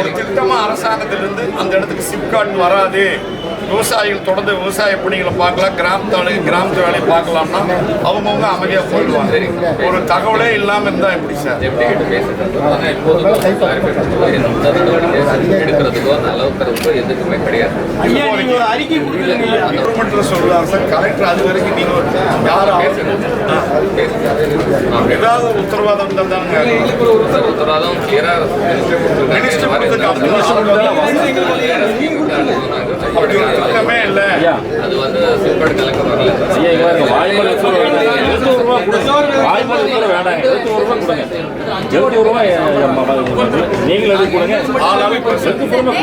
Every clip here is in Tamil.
ஒரு திட்டமா அரசாங்கத்திலிருந்து அந்த இடத்துக்கு சிப்காட் வராது. விவசாயிகள் தொடர்ந்து விவசாய பணிகளை பார்க்கலாம் கிராமத்தாளு கிராமத்து வேலையை பார்க்கலாம்னா அவங்கவுங்க அமைதியாக போயிடுவாங்க ஒரு தகவலே இல்லாமல் இருந்தால் எப்படி சார் எப்படி கிட்ட எடுக்கிறதுக்கோ எதுக்குமே கிடையாது அறிக்கை கொடுத்துருங்க கவர்மெண்ட்ல சொல்லுவாங்க சார் கலெக்டர் அது வரைக்கும் நீங்க ஒரு யாரும் ஏதாவது உத்தரவாதம் தந்தாங்க உத்தரவாதம் கிளியரா Minister அப்படி ஒரு இல்லை அது வந்து சிப்பாடு கலக்க வரல வாய்மொழி எழுநூறு ரூபா வாய்மொழி வேண்டாங்க எழுநூறு ரூபா கொடுங்க. எழுநூறு ரூபா நீங்களும் எதுவும் கொடுங்க? ஆளாளுக்கு எழுநூறு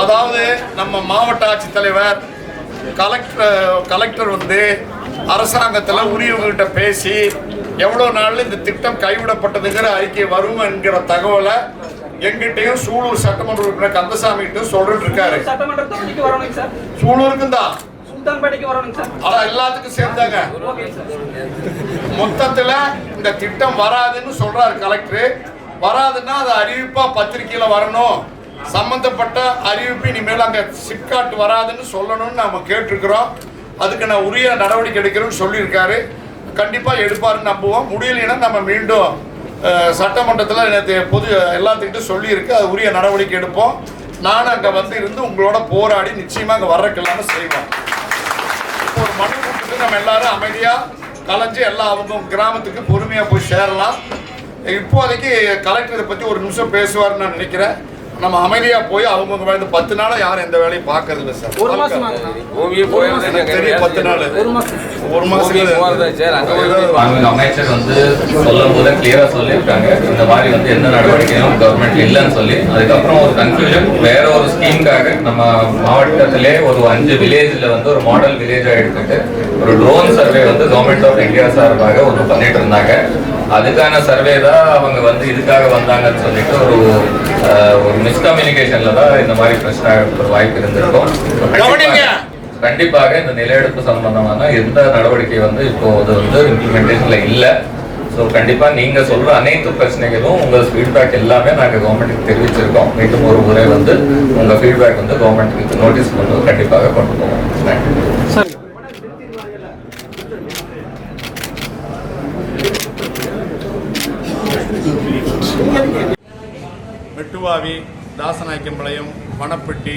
அதாவது நம்ம மாவட்ட ஆட்சித்தலைவர் கலெக்டர் கலெக்டர் வந்து அரசாங்கத்தில் உரியவங்ககிட்ட பேசி எவ்வளோ நாள்ல இந்த திட்டம் கைவிடப்பட்டதுங்கிற அறிக்கை வரும் என்கிற தகவலை எங்கிட்டையும் சூலூர் சட்டமன்ற உறுப்பினர் கந்தசாமிகிட்டையும் சொல்லிட்டு இருக்காரு. சூலூருக்கும் தான் எல்லாத்துக்கும் சேர்ந்தாங்க. மொத்தத்துல இந்த திட்டம் வராதுன்னு சொல்றாரு கலெக்டர். வராதுன்னா அது அறிவிப்பா பத்திரிக்கையில வரணும். சம்பந்தப்பட்ட அறிவிப்பு இனிமேல் அங்க சிப்காட் வராதுன்னு சொல்லணும்னு நாம கேட்டிருக்கிறோம். அதுக்கு நான் உரிய நடவடிக்கை எடுக்கிறேன்னு சொல்லியிருக்காரு. கண்டிப்பாக எடுப்பாருன்னு நம்புவோம். முடியலைன்னா நம்ம மீண்டும் சட்டமன்றத்தில் நேற்று பொது எல்லாத்துக்கிட்டும் சொல்லியிருக்கு. அது உரிய நடவடிக்கை எடுப்போம். நானும் அங்கே வந்து இருந்து உங்களோட போராடி நிச்சயமா அங்க வர்றதுக்கெல்லாம் செய்வோம். ஒரு மனு கொடுத்துட்டு நம்ம எல்லாரும் அமைதியாக கலைஞ்சு எல்லா அவங்க கிராமத்துக்கு பொறுமையாக போய் சேரலாம். இப்போதைக்கு கலெக்டரை பற்றி ஒரு நிமிஷம் பேசுவார்னு நான் நினைக்கிறேன். நம்ம அமைதியா போய் அவங்க வந்து பத்து நாளா யாரும் எந்த வேலையும் பார்க்கறது இல்லை சார். ஒரு மாசம் பூமியை போயிடுறது எனக்கு தெரியும் பத்து நாள். ஒரு மாசம். சார் அங்கே போய் அமைச்சர் வந்து சொல்லும் போது கிளியரா சொல்லியிருக்காங்க. இந்த மாதிரி வந்து எந்த நடவடிக்கையும் கவர்மெண்ட் இல்லைன்னு சொல்லி. அதுக்கப்புறம் ஒரு கன்ஃபியூஷன் வேற ஒரு ஸ்கீம்காக நம்ம மாவட்டத்திலே ஒரு அஞ்சு வில்லேஜ்ல வந்து ஒரு மாடல் வில்லேஜா எடுத்துட்டு ஒரு ட்ரோன் சர்வே வந்து கவர்மெண்ட் ஆஃப் இந்தியா சார்பாக ஒன்று பண்ணிட்டு இருந்தாங்க. அதுக்கான சர்வே தான் அவங்க வந்து இதுக்காக வந்தாங்கன்னு சொல்லிட்டு ஒரு ஒரு மிஸ்கம்யூனிகேஷன்ல தான் இந்த மாதிரி பிரச்சனை ஒரு வாய்ப்பு இருந்திருக்கும். கண்டிப்பாக இந்த நிலையெடுப்பு சம்பந்தமான எந்த நடவடிக்கை வந்து இப்போ அது வந்து இம்ப்ளிமெண்டேஷன்ல இல்ல. ஸோ கண்டிப்பா நீங்க சொல்ற அனைத்து பிரச்சனைகளும் உங்க ஃபீட்பேக் எல்லாமே நாங்க கவர்மெண்ட்டுக்கு தெரிவிச்சிருக்கோம். மீண்டும் ஒரு முறை வந்து உங்க ஃபீட்பேக் வந்து கவர்மெண்ட்டுக்கு நோட்டீஸ் பண்ணி கண்டிப்பாக கொண்டு போவோம். தேங்க்யூ மெட்டுவாவி தாசநாயக்கம்பாளையம் வனப்பட்டி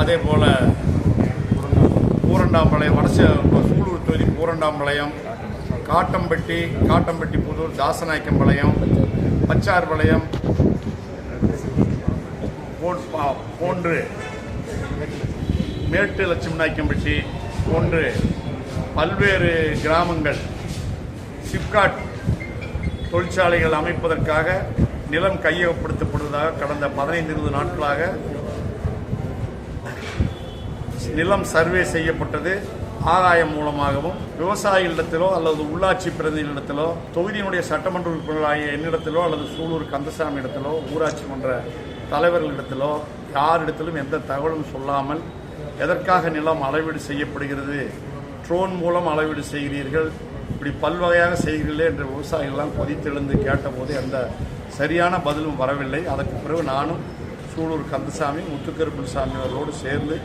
அதே போல் பூரண்டாம்பாளையம் வடச சூலூர் தொகுதி பூரண்டாம்பாளையம் காட்டம்பட்டி காட்டம்பட்டி புதூர் தாசநாயக்கம்பாளையம் பச்சார்பாளையம் போன்று மேட்டு லட்சுமிநாயக்கம்பட்டி போன்று பல்வேறு கிராமங்கள் சிப்காட் தொழிற்சாலைகள் அமைப்பதற்காக நிலம் கையகப்படுத்தப்படுவதாக கடந்த பதினைந்து இருபது நாட்களாக நிலம் சர்வே செய்யப்பட்டது. ஆதாயம் மூலமாகவும் விவசாயிகளிடத்திலோ அல்லது உள்ளாட்சி பிரதிநிதிகளிடத்திலோ தொகுதியினுடைய சட்டமன்ற உறுப்பினர்களாகிய என்னிடத்திலோ அல்லது சூலூர் கந்தசாமி இடத்திலோ ஊராட்சி மன்ற தலைவர்களிடத்திலோ யாரிடத்திலும் எந்த தகவலும் சொல்லாமல் எதற்காக நிலம் அளவீடு செய்யப்படுகிறது ட்ரோன் மூலம் அளவீடு செய்கிறீர்கள் இப்படி பல்வகையாக செய்கிறீர்களே என்று விவசாயிகள்லாம் கொதித்தெழுந்து கேட்டபோது அந்த சரியான பதிலும் வரவில்லை. அதற்கு பிறகு நானும் சூலூர் கந்தசாமி முத்துக்கருப்பன் அவர்களோடு சேர்ந்து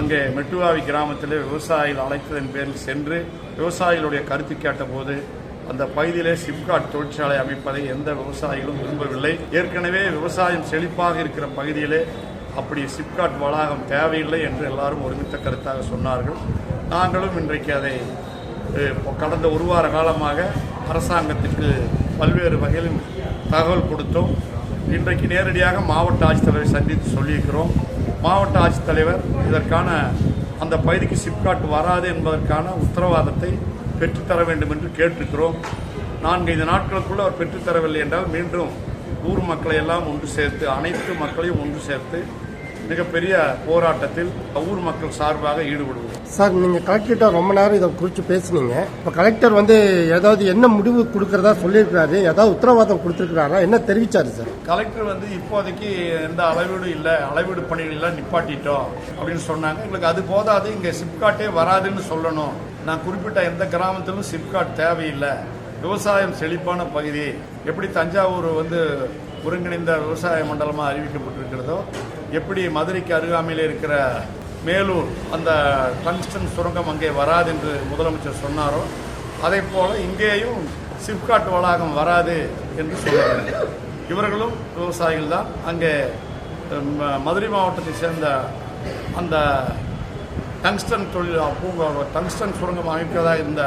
அங்கே மெட்டுவாவி கிராமத்தில் விவசாயிகள் அழைத்ததன் பேரில் சென்று விவசாயிகளுடைய கருத்து கேட்டபோது அந்த பகுதியிலே சிப்காட் தொழிற்சாலை அமைப்பதை எந்த விவசாயிகளும் விரும்பவில்லை. ஏற்கனவே விவசாயம் செழிப்பாக இருக்கிற பகுதியிலே அப்படி சிப்காட் வளாகம் தேவையில்லை என்று எல்லாரும் ஒருமித்த கருத்தாக சொன்னார்கள். நாங்களும் இன்றைக்கு அதை கடந்த ஒரு வார காலமாக அரசாங்கத்துக்கு பல்வேறு வகையில் தகவல் கொடுத்தோம். இன்றைக்கு நேரடியாக மாவட்ட ஆட்சித்தலைவரை சந்தித்து சொல்லியிருக்கிறோம். மாவட்ட ஆட்சித்தலைவர் இதற்கான அந்த பகுதிக்கு சிப்காட் வராது என்பதற்கான உத்தரவாதத்தை பெற்றுத்தர வேண்டும் என்று கேட்டிருக்கிறோம். நான்கைந்து நாட்களுக்குள்ள அவர் பெற்றுத்தரவில்லை என்றால் மீண்டும் ஊர் மக்களை எல்லாம் ஒன்று சேர்த்து அனைத்து மக்களையும் ஒன்று சேர்த்து மிகப்பெரிய போராட்டத்தில் ஊர் மக்கள் சார்பாக ஈடுபடுவோம். சார் நீங்கள் கலெக்டர்கிட்ட ரொம்ப நேரம் இதை குறித்து பேசுனீங்க. இப்போ கலெக்டர் வந்து ஏதாவது என்ன முடிவு கொடுக்கறதா சொல்லியிருக்கிறாரு ஏதாவது உத்தரவாதம் கொடுத்துருக்கிறாரா? என்ன தெரிவிச்சாரு சார்? கலெக்டர் வந்து இப்போதைக்கு எந்த அளவீடு இல்லை அளவீடு பணிகள் எல்லாம் நிப்பாட்டிட்டோம் அப்படின்னு சொன்னாங்க. எங்களுக்கு அது போதாது இங்கே சிப்காட்டே வராதுன்னு சொல்லணும். நான் குறிப்பிட்ட எந்த கிராமத்திலும் சிப்காட் தேவையில்லை. விவசாயம் செழிப்பான பகுதி. எப்படி தஞ்சாவூர் வந்து ஒருங்கிணைந்த விவசாய மண்டலமாக அறிவிக்கப்பட்டிருக்கிறதோ எப்படி மதுரைக்கு அருகாமையில் இருக்கிற மேலூர் அந்த டங்ஸ்டன் சுரங்கம் அங்கே வராது என்று முதலமைச்சர் சொன்னாரோ அதே போல் இங்கேயும் சிப்காட் வளாகம் வராது என்று சொல்ல இவர்களும் விவசாயிகள் தான். அங்கே மதுரை மாவட்டத்தை சேர்ந்த அந்த டங்ஸ்டன் தொழில் பூங்கா டங்ஸ்டன் சுரங்கம் அமைப்பதாக இருந்த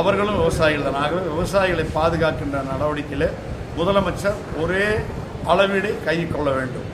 அவர்களும் விவசாயிகள் தான். ஆகவே விவசாயிகளை பாதுகாக்கின்ற நடவடிக்கையில் முதலமைச்சர் ஒரே அளவீடை கை கொள்ள வேண்டும்.